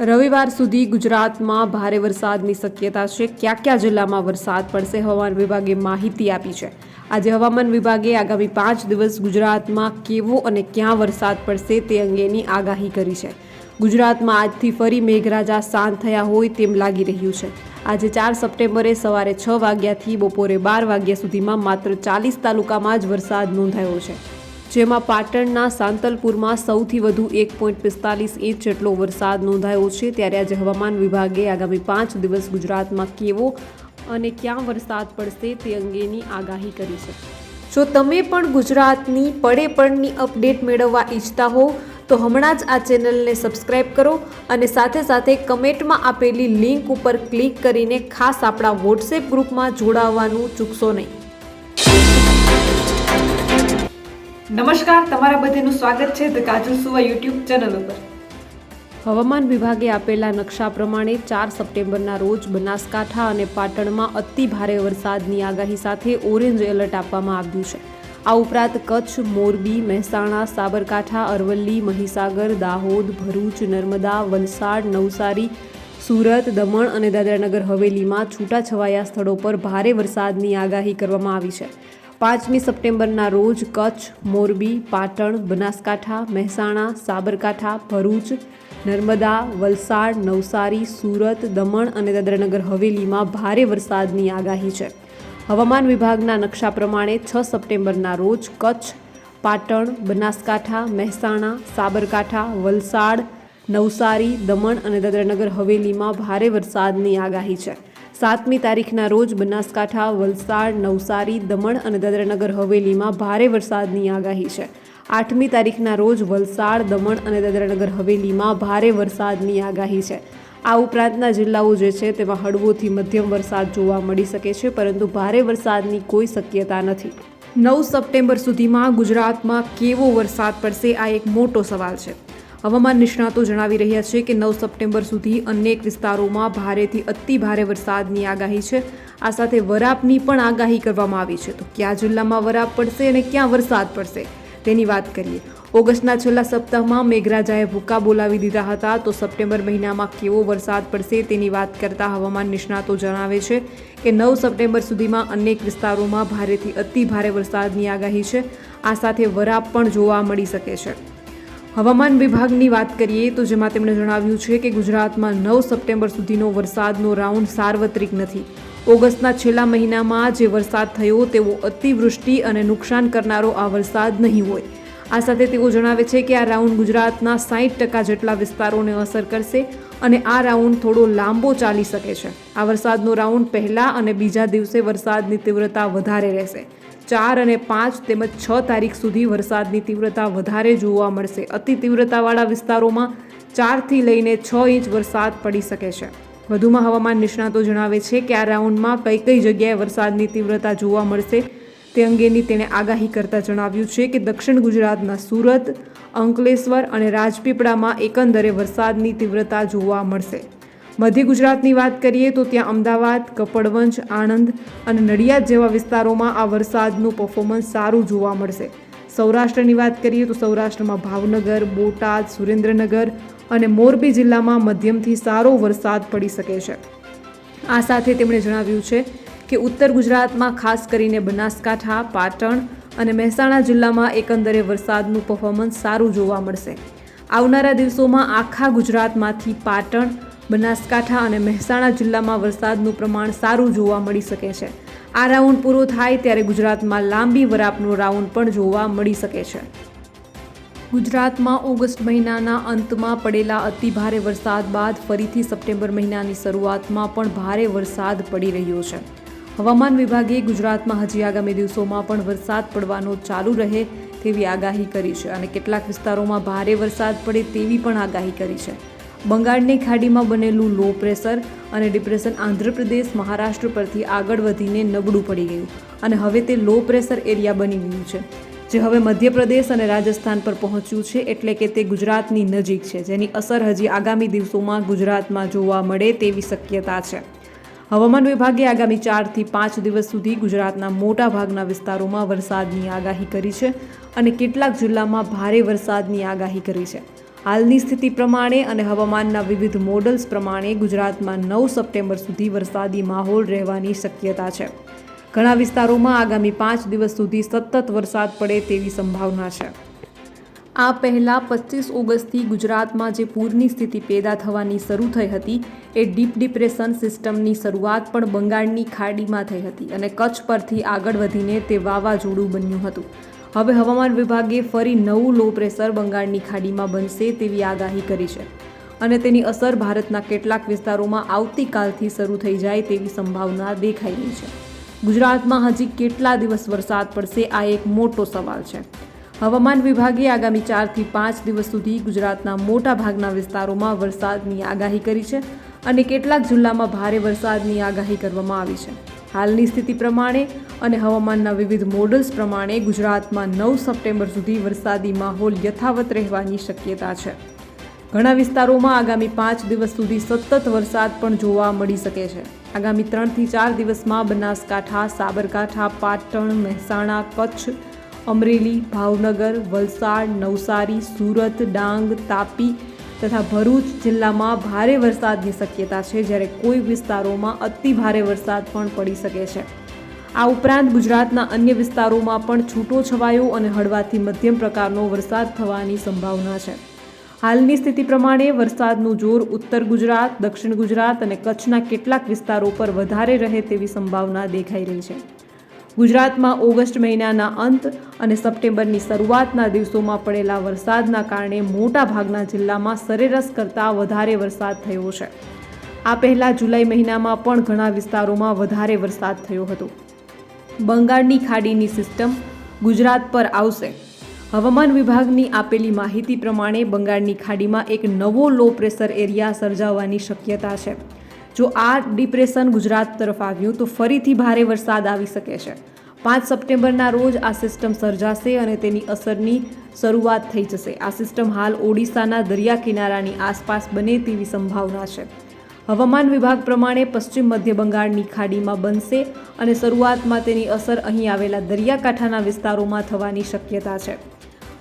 રવિવાર સુધી ગુજરાતમાં ભારે વરસાદની શક્યતા છે. કયા કયા જિલ્લામાં વરસાદ પડશે હવામાન વિભાગે માહિતી આપી છે. આજે હવામાન વિભાગે આગામી પાંચ દિવસ ગુજરાતમાં કેવો અને ક્યાં વરસાદ પડશે તે અંગેની આગાહી કરી છે. ગુજરાતમાં આજથી ફરી મેઘરાજા શાંત થયા હોય તેમ લાગી રહ્યું છે. આજે ચાર સપ્ટેમ્બરે સવારે છ વાગ્યાથી બપોરે બાર વાગ્યા સુધીમાં માત્ર ચાલીસ તાલુકામાં જ વરસાદ નોંધાયો છે. જેમાં પાટણના સાંતલપુરમાં સૌથી વધુ એક પોઈન્ટ પિસ્તાલીસ ઇંચ જેટલો વરસાદ નોંધાયો છે, ત્યારે આજે હવામાન વિભાગે આગામી પાંચ દિવસ ગુજરાતમાં કેવો અને ક્યાં વરસાદ પડશે તે અંગેની આગાહી કરી છે. જો તમે પણ ગુજરાતની પડે પડની અપડેટ મેળવવા ઈચ્છતા હો, તો હમણાં જ આ ચેનલને સબસ્ક્રાઇબ કરો અને સાથે સાથે કમેન્ટમાં આપેલી લિંક ઉપર ક્લિક કરીને ખાસ આપણા વોટ્સએપ ગ્રુપમાં જોડાવવાનું ચૂકશો નહીં. નમસ્કાર, તમારા બધાનું સ્વાગત છે ધ કાજલ સુવા યુટ્યુબ ચેનલ ઉપર. હવામાન વિભાગે આપેલા નકશા પ્રમાણે ચાર સપ્ટેમ્બરના રોજ બનાસકાંઠા અને પાટણમાં અતિ ભારે વરસાદની આગાહી સાથે ઓરેન્જ એલર્ટ આપવામાં આવ્યું છે. આ ઉપરાંત કચ્છ, મોરબી, મહેસાણા, સાબરકાંઠા, અરવલ્લી, મહીસાગર, દાહોદ, ભરૂચ, નર્મદા, વલસાડ, નવસારી, સુરત, દમણ અને દાદરાનગર હવેલીમાં છૂટાછવાયા સ્થળો પર ભારે વરસાદની આગાહી કરવામાં આવી છે. પાંચમી સપ્ટેમ્બરના રોજ કચ્છ, મોરબી, પાટણ, બનાસકાંઠા, મહેસાણા, સાબરકાંઠા, ભરૂચ, નર્મદા, વલસાડ, નવસારી, સુરત, દમણ અને દાદરાનગર હવેલીમાં ભારે વરસાદની આગાહી છે. હવામાન વિભાગના નકશા પ્રમાણે છ સપ્ટેમ્બરના રોજ કચ્છ, પાટણ, બનાસકાંઠા, મહેસાણા, સાબરકાંઠા, વલસાડ, નવસારી, દમણ અને દાદરાનગર હવેલીમાં ભારે વરસાદની આગાહી છે. સાતમી તારીખના રોજ બનાસકાંઠા, વલસાડ, નવસારી, દમણ અને દાદરાનગર હવેલીમાં ભારે વરસાદની આગાહી છે. આઠમી તારીખના રોજ વલસાડ, દમણ અને દાદરાનગર હવેલીમાં ભારે વરસાદની આગાહી છે. આ ઉપરાંતના જિલ્લાઓ જે છે તેમાં હળવોથી મધ્યમ વરસાદ જોવા મળી શકે છે, પરંતુ ભારે વરસાદની કોઈ શક્યતા નથી. નવ સપ્ટેમ્બર સુધીમાં ગુજરાતમાં કેવો વરસાદ પડશે, આ એક મોટો સવાલ છે. હવામાન નિષ્ણાતો જણાવી રહ્યા છે કે નવ સપ્ટેમ્બર સુધી અનેક વિસ્તારોમાં ભારેથી અતિ ભારે વરસાદની આગાહી છે. આ સાથે વરાપની પણ આગાહી કરવામાં આવી છે. તો કયા જિલ્લામાં વરાપ પડશે અને ક્યાં વરસાદ પડશે? તેની વાત કરીએ. ઓગસ્ટના છેલ્લા સપ્તાહમાં મેઘરાજાએ ભૂકા બોલાવી દીધા હતા. તો સપ્ટેમ્બર મહિનામાં કેવો વરસાદ પડશે તેની વાત કરતા હવામાન નિષ્ણાતો જણાવે છે કે નવ સપ્ટેમ્બર સુધીમાં અનેક વિસ્તારોમાં ભારેથી અતિ ભારે વરસાદની આગાહી છે. આ સાથે વરાપ પણ જોવા મળી શકે છે. હવામાન વિભાગની વાત કરીએ તો જેમાં તેમણે જણાવ્યું છે કે ગુજરાતમાં નવ સપ્ટેમ્બર સુધીનો વરસાદનો રાઉન્ડ સાર્વત્રિક નથી. ઓગસ્ટના છેલ્લા મહિનામાં જે વરસાદ થયો તેવો અતિવૃષ્ટિ અને નુકસાન કરનારો આ વરસાદ નહીં હોય. આ સાથે તેઓ જણાવે છે કે આ રાઉન્ડ ગુજરાતના સાહીઠ ટકા જેટલા વિસ્તારોને અસર કરશે અને આ રાઉન્ડ થોડો લાંબો ચાલી શકે છે. આ વરસાદનો રાઉન્ડ પહેલા અને બીજા દિવસે વરસાદની તીવ્રતા વધારે રહેશે. ચાર અને પાંચ તેમજ છ તારીખ સુધી વરસાદની તીવ્રતા વધારે જોવા મળશે. અતિ તીવ્રતાવાળા વિસ્તારોમાં ચારથી લઈને છ ઇંચ વરસાદ પડી શકે છે. વધુમાં હવામાન નિષ્ણાતો જણાવે છે કે આ રાઉન્ડમાં કઈ કઈ જગ્યાએ વરસાદની તીવ્રતા જોવા મળશે તે અંગેની તેણે આગાહી કરતા જણાવ્યું છે કે દક્ષિણ ગુજરાતના સુરત અંકલેશ્વર અને રાજપીપળામાં એકંદરે વરસાદની તીવ્રતા જોવા મળશે. મધ્ય ગુજરાતની વાત કરીએ તો ત્યાં અમદાવાદ, કપડવંજ, આણંદ અને નડિયાદ જેવા વિસ્તારોમાં આ વરસાદનું પરફોર્મન્સ સારું જોવા મળશે. સૌરાષ્ટ્રની વાત કરીએ તો સૌરાષ્ટ્રમાં ભાવનગર, બોટાદ, સુરેન્દ્રનગર અને મોરબી જિલ્લામાં મધ્યમથી સારો વરસાદ પડી શકે છે. આ સાથે તેમણે જણાવ્યું છે કે ઉત્તર ગુજરાતમાં ખાસ કરીને બનાસકાંઠા, પાટણ અને મહેસાણા જિલ્લામાં એકંદરે વરસાદનું પરફોર્મન્સ સારું જોવા મળશે. આવનારા દિવસોમાં આખા ગુજરાતમાંથી પાટણ, બનાસકાંઠા અને મહેસાણા જિલ્લામાં વરસાદનું પ્રમાણ સારું જોવા મળી શકે છે. આ રાઉન્ડ પૂરો થાય ત્યારે ગુજરાતમાં લાંબી વરાપનો રાઉન્ડ પણ જોવા મળી શકે છે. ગુજરાતમાં ઓગસ્ટ મહિનાના અંતમાં પડેલા અતિ ભારે વરસાદ બાદ ફરીથી સપ્ટેમ્બર મહિનાની શરૂઆતમાં પણ ભારે વરસાદ પડી રહ્યો છે. હવામાન વિભાગે ગુજરાતમાં હજી આગામી દિવસોમાં પણ વરસાદ પડવાનો ચાલુ રહે તેવી આગાહી કરી છે અને કેટલાક વિસ્તારોમાં ભારે વરસાદ પડે તેવી પણ આગાહી કરી છે. બંગાળની ખાડીમાં બનેલું લો પ્રેશર અને ડિપ્રેશન આંધ્રપ્રદેશ, મહારાષ્ટ્ર પરથી આગળ વધીને નબળું પડી ગયું અને હવે તે લો પ્રેશર એરિયા બની ગયું છે, જે હવે મધ્યપ્રદેશ અને રાજસ્થાન પર પહોંચ્યું છે એટલે કે તે ગુજરાતની નજીક છે, જેની અસર હજી આગામી દિવસોમાં ગુજરાતમાં જોવા મળે તેવી શક્યતા છે. હવામાન વિભાગે આગામી ચારથી પાંચ દિવસ સુધી ગુજરાતના મોટા ભાગના વિસ્તારોમાં વરસાદની આગાહી કરી છે અને કેટલાક જિલ્લામાં ભારે વરસાદની આગાહી કરી છે. હાલની સ્થિતિ પ્રમાણે અને હવામાનના વિવિધ મોડલ્સ પ્રમાણે ગુજરાતમાં નવ સપ્ટેમ્બર સુધી વરસાદી માહોલ રહેવાની શક્યતા છે. ઘણા વિસ્તારોમાં આગામી પાંચ દિવસ સુધી સતત વરસાદ પડે તેવી સંભાવના છે. આ પહેલાં પચીસ ઓગસ્ટથી ગુજરાતમાં જે પૂરની સ્થિતિ પેદા થવાની શરૂ થઈ હતી, એ ડીપ ડિપ્રેશન સિસ્ટમની શરૂઆત પણ બંગાળની ખાડીમાં થઈ હતી અને કચ્છ પરથી આગળ વધીને તે વાવાઝોડું બન્યું હતું. હવે હવામાન વિભાગે ફરી નવું લો પ્રેશર બંગાળની ખાડીમાં બનશે તેવી આગાહી કરી છે અને તેની અસર ભારતના કેટલાક વિસ્તારોમાં આવતીકાલથી શરૂ થઈ જાય તેવી સંભાવના દેખાઈ રહી છે. ગુજરાતમાં હજી કેટલા દિવસ વરસાદ પડશે, આ એક મોટો સવાલ છે. હવામાન વિભાગે આગામી ચારથી પાંચ દિવસ સુધી ગુજરાતના મોટા ભાગના વિસ્તારોમાં વરસાદની આગાહી કરી છે અને કેટલાક જિલ્લામાં ભારે વરસાદની આગાહી કરવામાં આવી છે. હાલની સ્થિતિ પ્રમાણે અને હવામાનના વિવિધ મોડલ્સ પ્રમાણે ગુજરાતમાં નવ સપ્ટેમ્બર સુધી વરસાદી માહોલ યથાવત રહેવાની શક્યતા છે. ઘણા વિસ્તારોમાં આગામી પાંચ દિવસ સુધી સતત વરસાદ પણ જોવા મળી શકે છે. આગામી ત્રણથી ચાર દિવસમાં બનાસકાંઠા, સાબરકાંઠા, પાટણ, મહેસાણા, કચ્છ અમરેલી, ભાવનગર, વલસાડ, નવસારી, સુરત, ડાંગ, તાપી તથા ભરૂચ જિલ્લામાં ભારે વરસાદની શક્યતા છે જ્યારે કોઈ વિસ્તારોમાં અતિ ભારે વરસાદ પણ પડી શકે છે. આ ઉપરાંત ગુજરાતના અન્ય વિસ્તારોમાં પણ છૂટો છવાયો અને હળવાથી મધ્યમ પ્રકારનો વરસાદ થવાની સંભાવના છે. હાલની સ્થિતિ પ્રમાણે વરસાદનું જોર ઉત્તર ગુજરાત, દક્ષિણ ગુજરાત અને કચ્છના કેટલાક વિસ્તારો પર વધારે રહે તેવી સંભાવના દેખાઈ રહી છે. ગુજરાતમાં ઓગસ્ટ મહિનાના અંત અને સપ્ટેમ્બરની શરૂઆતના દિવસોમાં પડેલા વરસાદના કારણે મોટાભાગના જિલ્લામાં સરેરાશ કરતાં વધારે વરસાદ થયો છે. આ પહેલાં જુલાઈ મહિનામાં પણ ઘણા વિસ્તારોમાં વધારે વરસાદ થયો હતો. બંગાળની ખાડીની સિસ્ટમ ગુજરાત પર આવશે. હવામાન વિભાગની આપેલી માહિતી પ્રમાણે બંગાળની ખાડીમાં એક નવો લો પ્રેશર એરિયા સર્જાવાની શક્યતા છે. જો આ ડિપ્રેશન ગુજરાત તરફ આવ્યું, તો ફરીથી ભારે વરસાદ આવી શકે છે. પાંચ સપ્ટેમ્બરના રોજ આ સિસ્ટમ સર્જાશે અને તેની અસરની શરૂઆત થઈ જશે. આ સિસ્ટમ હાલ ઓડિશાના દરિયા કિનારાની આસપાસ બને તેવી સંભાવના છે. હવામાન વિભાગ પ્રમાણે પશ્ચિમ મધ્ય બંગાળની ખાડીમાં બનશે અને શરૂઆતમાં તેની અસર અહીં આવેલા દરિયાકાંઠાના વિસ્તારોમાં થવાની શક્યતા છે.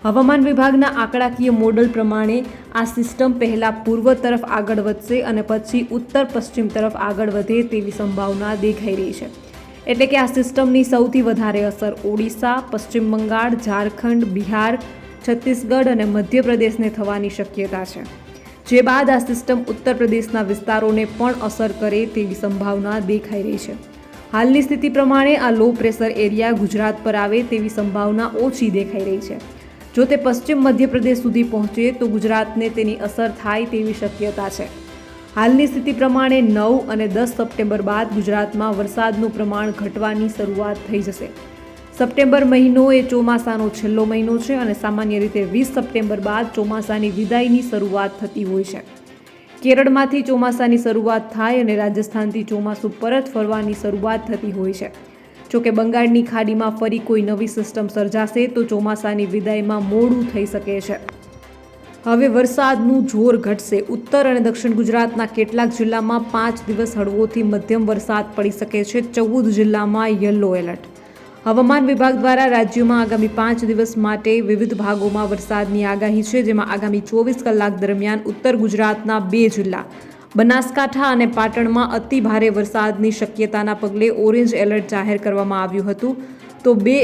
હવામાન વિભાગના આંકડાકીય મોડલ પ્રમાણે આ સિસ્ટમ પહેલાં પૂર્વ તરફ આગળ વધશે અને પછી ઉત્તર પશ્ચિમ તરફ આગળ વધે તેવી સંભાવના દેખાઈ રહી છે. એટલે કે આ સિસ્ટમની સૌથી વધારે અસર ઓડિશા, પશ્ચિમ બંગાળ, ઝારખંડ, બિહાર, છત્તીસગઢ અને મધ્યપ્રદેશને થવાની શક્યતા છે. જે બાદ આ સિસ્ટમ ઉત્તર પ્રદેશના વિસ્તારોને પણ અસર કરે તેવી સંભાવના દેખાઈ રહી છે. હાલની સ્થિતિ પ્રમાણે આ લો પ્રેશર એરિયા ગુજરાત પર આવે તેવી સંભાવના ઓછી દેખાઈ રહી છે. જો તે પશ્ચિમ મધ્યપ્રદેશ સુધી પહોંચે તો ગુજરાતને તેની અસર થાય તેવી શક્યતા છે. હાલની સ્થિતિ પ્રમાણે નવ અને દસ સપ્ટેમ્બર બાદ ગુજરાતમાં વરસાદનું પ્રમાણ ઘટવાની શરૂઆત થઈ જશે. સપ્ટેમ્બર મહિનો એ ચોમાસાનો છેલ્લો મહિનો છે અને સામાન્ય રીતે વીસ સપ્ટેમ્બર બાદ ચોમાસાની વિદાયની શરૂઆત થતી હોય છે. કેરળમાંથી ચોમાસાની શરૂઆત થાય અને રાજસ્થાનથી ચોમાસું પરત ફરવાની શરૂઆત થતી હોય છે. જોકે બંગાળની ખાડીમાં ફરી કોઈ નવી સિસ્ટમ સર્જાશે તો ચોમાસાની વિદાયમાં મોડું થઈ શકે છે. હવે વરસાદનું જોર ઘટશે. ઉત્તર અને દક્ષિણ ગુજરાતના કેટલાક જિલ્લામાં પાંચ દિવસ હળવોથી મધ્યમ વરસાદ પડી શકે છે. ચૌદ જિલ્લામાં યલો એલર્ટ. હવામાન વિભાગ દ્વારા રાજ્યમાં આગામી પાંચ દિવસ માટે વિવિધ ભાગોમાં વરસાદની આગાહી છે, જેમાં આગામી ચોવીસ કલાક દરમિયાન ઉત્તર ગુજરાતના બે જિલ્લા બનાસકાંઠા અને પાટણમાં અતિ ભારે વરસાદની શક્યતાના પગલે ઓરેન્જ એલર્ટ જાહેર કરવામાં આવ્યું હતું. તો બે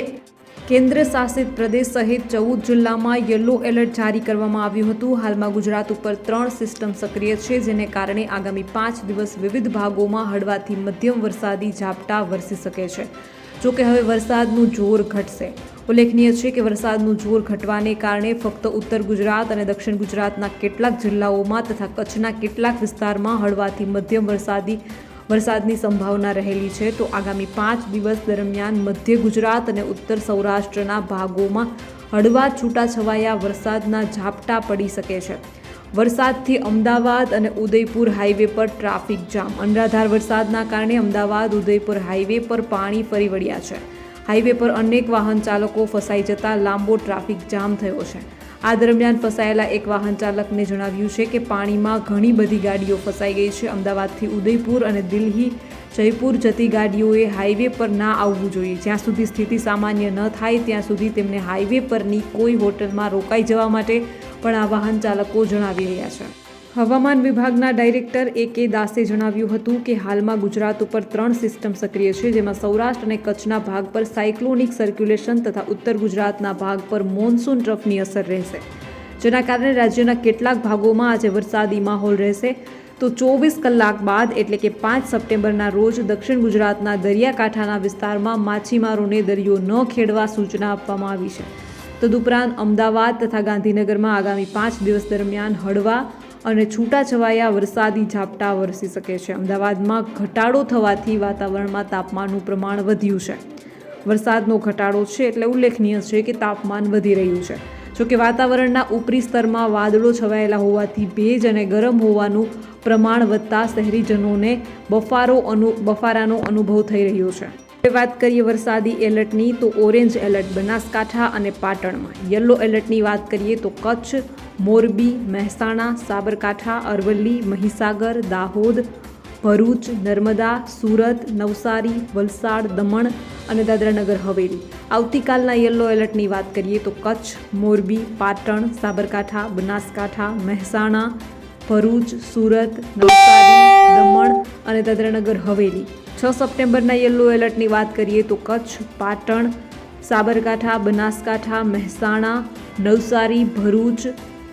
કેન્દ્ર શાસિત પ્રદેશ સહિત ચૌદ જિલ્લામાં યલો એલર્ટ જારી કરવામાં આવ્યું હતું. હાલમાં ગુજરાત ઉપર ત્રણ સિસ્ટમ સક્રિય છે, જેને કારણે આગામી પાંચ દિવસ વિવિધ ભાગોમાં હળવાથી મધ્યમ વરસાદી ઝાપટા વરસી શકે છે. જોકે હવે વરસાદનું જોર ઘટશે. ઉલ્લેખનીય છે કે વરસાદનું જોર ઘટવાને કારણે ફક્ત ઉત્તર ગુજરાત અને દક્ષિણ ગુજરાતના કેટલાક જિલ્લાઓમાં તથા કચ્છના કેટલાક વિસ્તારમાં હળવાથી મધ્યમ વરસાદી વરસાદની સંભાવના રહેલી છે. તો આગામી પાંચ દિવસ દરમિયાન મધ્ય ગુજરાત અને ઉત્તર સૌરાષ્ટ્રના ભાગોમાં હળવા છૂટાછવાયા વરસાદના ઝાપટા પડી શકે છે. વરસાદથી અમદાવાદ અને ઉદયપુર હાઈવે પર ટ્રાફિક જામ. અનરાધાર વરસાદના કારણે અમદાવાદ, ઉદયપુર હાઈવે પર પાણી ફરી વળ્યા છે. હાઈવે પર અનેક વાહન ચાલકો ફસાઈ જતા લાંબો ટ્રાફિક જામ થયો છે. આ દરમિયાન ફસાયેલા એક વાહન ચાલકને જણાવ્યું છે કે પાણીમાં ઘણી બધી ગાડીઓ ફસાઈ ગઈ છે. અમદાવાદથી ઉદયપુર અને દિલ્હી, જયપુર જતી ગાડીઓએ હાઈવે પર ના આવવું જોઈએ. જ્યાં સુધી સ્થિતિ સામાન્ય ન થાય, ત્યાં સુધી તેમને હાઈવે પરની કોઈ હોટલમાં રોકાઈ જવા માટે પણ આ વાહન ચાલકો જણાવી રહ્યા છે. હવામાન વિભાગના ડાયરેક્ટર એ કે દાસે જણાવ્યું હતું કે હાલમાં ગુજરાત ઉપર ત્રણ સિસ્ટમ સક્રિય છે, જેમાં સૌરાષ્ટ્ર અને કચ્છના ભાગ પર સાયક્લોનિક સર્ક્યુલેશન તથા ઉત્તર ગુજરાતના ભાગ પર મોન્સૂન ટ્રફની અસર રહેશે. જેના કારણે રાજ્યના કેટલાક ભાગોમાં આજે વરસાદી માહોલ રહેશે. તો ચોવીસ કલાક બાદ એટલે કે પાંચ સપ્ટેમ્બરના રોજ દક્ષિણ ગુજરાતના દરિયાકાંઠાના વિસ્તારમાં માછીમારોને દરિયો ન ખેડવા સૂચના આપવામાં આવી છે. તદુપરાંત અમદાવાદ તથા ગાંધીનગરમાં આગામી પાંચ દિવસ દરમિયાન હળવા અને છૂટાછવાયા વરસાદી ઝાપટા વરસી શકે છે. અમદાવાદમાં ઘટાડો થવાથી વાતાવરણમાં તાપમાનનું પ્રમાણ વધ્યું છે. વરસાદનો ઘટાડો છે એટલે ઉલ્લેખનીય છે કે તાપમાન વધી રહ્યું છે. જોકે વાતાવરણના ઉપરી સ્તરમાં વાદળો છવાયેલા હોવાથી ભેજ અને ગરમ હોવાનું પ્રમાણ વધતા શહેરીજનોને બફારો અનુ, બફારાનો અનુભવ થઈ રહ્યો છે. વાત કરીએ વરસાદી એલર્ટની, તો ઓરેન્જ એલર્ટ બનાસકાંઠા અને પાટણમાં. યલો એલર્ટની વાત કરીએ તો કચ્છ, મોરબી, મહેસાણા, સાબરકાંઠા, અરવલ્લી, મહીસાગર, દાહોદ, ભરૂચ, નર્મદા, સુરત, નવસારી, વલસાડ, દમણ અને દાદરાનગર હવેલી. આવતીકાલના યલો એલર્ટની વાત કરીએ તો કચ્છ, મોરબી, પાટણ, સાબરકાંઠા, બનાસકાંઠા, મહેસાણા, ભરૂચ, સુરત, નવસારી, દમણ અને દાદરાનગર હવેલી. છ સપ્ટેમ્બરના યલો એલર્ટની વાત કરીએ તો કચ્છ, પાટણ, સાબરકાંઠા, બનાસકાંઠા, મહેસાણા, નવસારી, ભરૂચ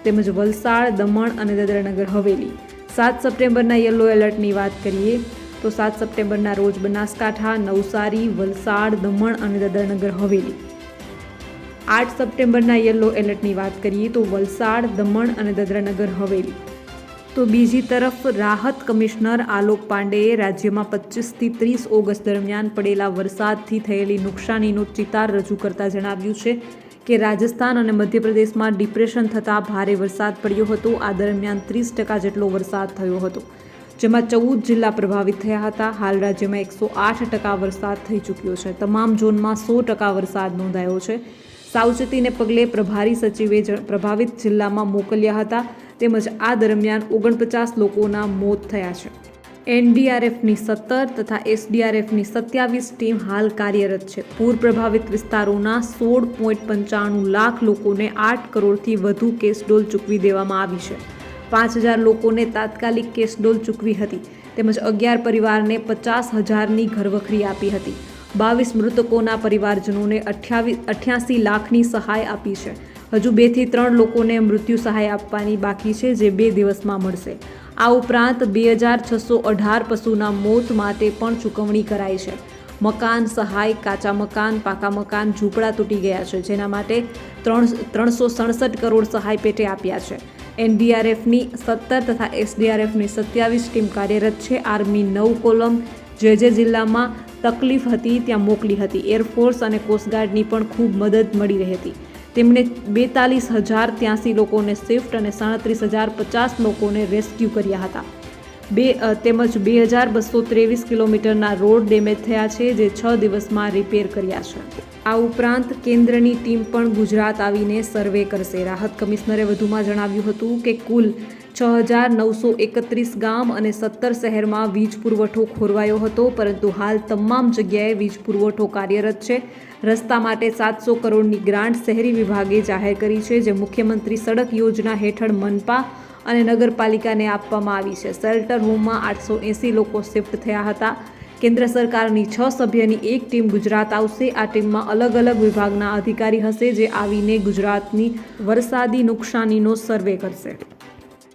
તેમજ વલસાડ, દમણ અને દાદરાનગર હવેલી. સાત સપ્ટેમ્બરના યલો એલર્ટની વાત કરીએ તો સાત સપ્ટેમ્બરના રોજ બનાસકાંઠા, નવસારી, વલસાડ, દમણ અને દાદરાનગર હવેલી. આઠ સપ્ટેમ્બરના યલો એલર્ટની વાત કરીએ તો વલસાડ, દમણ અને દાદરાનગર હવેલી. તો બીજી તરફ રાહત કમિશનર આલોક પાંડેએ રાજ્યમાં પચીસથી ત્રીસ ઓગસ્ટ દરમિયાન પડેલા વરસાદથી થયેલી નુકસાનીનો ચિતાર રજૂ કરતા જણાવ્યું છે કે રાજસ્થાન અને મધ્યપ્રદેશમાં ડિપ્રેશન થતાં ભારે વરસાદ પડ્યો હતો. આ દરમિયાન ત્રીસ ટકા જેટલો વરસાદ થયો હતો. જેમાં ચૌદ જિલ્લા પ્રભાવિત થયા હતા. હાલ રાજ્યમાં એકસો આઠ ટકા વરસાદ થઈ ચૂક્યો છે. તમામ ઝોનમાં સો ટકા વરસાદ નોંધાયો છે. સાવચેતીને પગલે પ્રભારી સચિવે પ્રભાવિત જિલ્લામાં મોકલ્યા હતા. તેમજ આ દરમિયાન ઓગણપચાસ લોકોના મોત થયા છે. એનડીઆરએફની સત્તર તથા એસડીઆરએફની સત્યાવીસ ટીમ હાલ કાર્યરત છે. પૂર પ્રભાવિત વિસ્તારોના સોળ પોઈન્ટ પંચાણું લાખ લોકોને આઠ કરોડથી વધુ કેસડોલ ચૂકવી દેવામાં આવી છે. પાંચ હજાર લોકોને તાત્કાલિક કેસડોલ ચૂકવી હતી. તેમજ અગિયાર પરિવારને પચાસ હજારની ઘરવખરી આપી હતી. બાવીસ મૃતકોના પરિવારજનોને અઠ્યાવીસ અઠ્યાસી લાખની સહાય આપી છે. હજુ બેથી ત્રણ લોકોને મૃત્યુ સહાય આપવાની બાકી છે, જે બે દિવસમાં મળશે. આ ઉપરાંત બે હજાર છસો અઢાર પશુના મોત માટે પણ ચૂકવણી કરાઈ છે. મકાન સહાય, કાચા મકાન, પાકા મકાન, ઝૂંપડા તૂટી ગયા છે, જેના માટે ત્રણ ત્રણસો સડસઠ કરોડ સહાય પેટે આપ્યા છે. એનડીઆરએફની સત્તર તથા એસડીઆરએફની સત્યાવીસ ટીમ કાર્યરત છે. આર્મી નવ કોલમ, જે જે જિલ્લામાં તકલીફ હતી, ત્યાં મોકલી હતી. એરફોર્સ અને કોસ્ટગાર્ડની પણ ખૂબ મદદ મળી રહી હતી. તેમણે બેતાલીસ હજાર ત્યાંસી લોકોને શિફ્ટ અને સાડત્રીસ હજાર પચાસ લોકોને રેસ્ક્યુ કર્યા હતા. બે તેમજ બે હજાર બસો ત્રેવીસ કિલોમીટરના રોડ ડેમેજ થયા છે, જે છ દિવસમાં રિપેર કર્યા છે. આ ઉપરાંત કેન્દ્રની ટીમ પણ ગુજરાત આવીને સર્વે કરશે. રાહત કમિશનરે વધુમાં જણાવ્યું હતું કે કુલ છ હજાર નવસો એકત્રીસ ગામ અને સત્તર શહેરમાં વીજ પુરવઠો ખોરવાયો હતો, પરંતુ હાલ તમામ જગ્યાએ વીજ પુરવઠો કાર્યરત છે. રસ્તા માટે સાતસો કરોડની ગ્રાન્ટ શહેરી વિભાગે જાહેર કરી છે, જે મુખ્યમંત્રી સડક યોજના હેઠળ મનપા અને નગરપાલિકાને આપવામાં આવી છે. શેલ્ટર હોમમાં આઠસો એંસી લોકો શિફ્ટ થયા હતા. કેન્દ્ર સરકારની છ સભ્યની એક ટીમ ગુજરાત આવશે. આ ટીમમાં અલગ અલગ વિભાગના અધિકારી હશે, જે આવીને ગુજરાતની વરસાદી નુકસાનીનો સર્વે કરશે.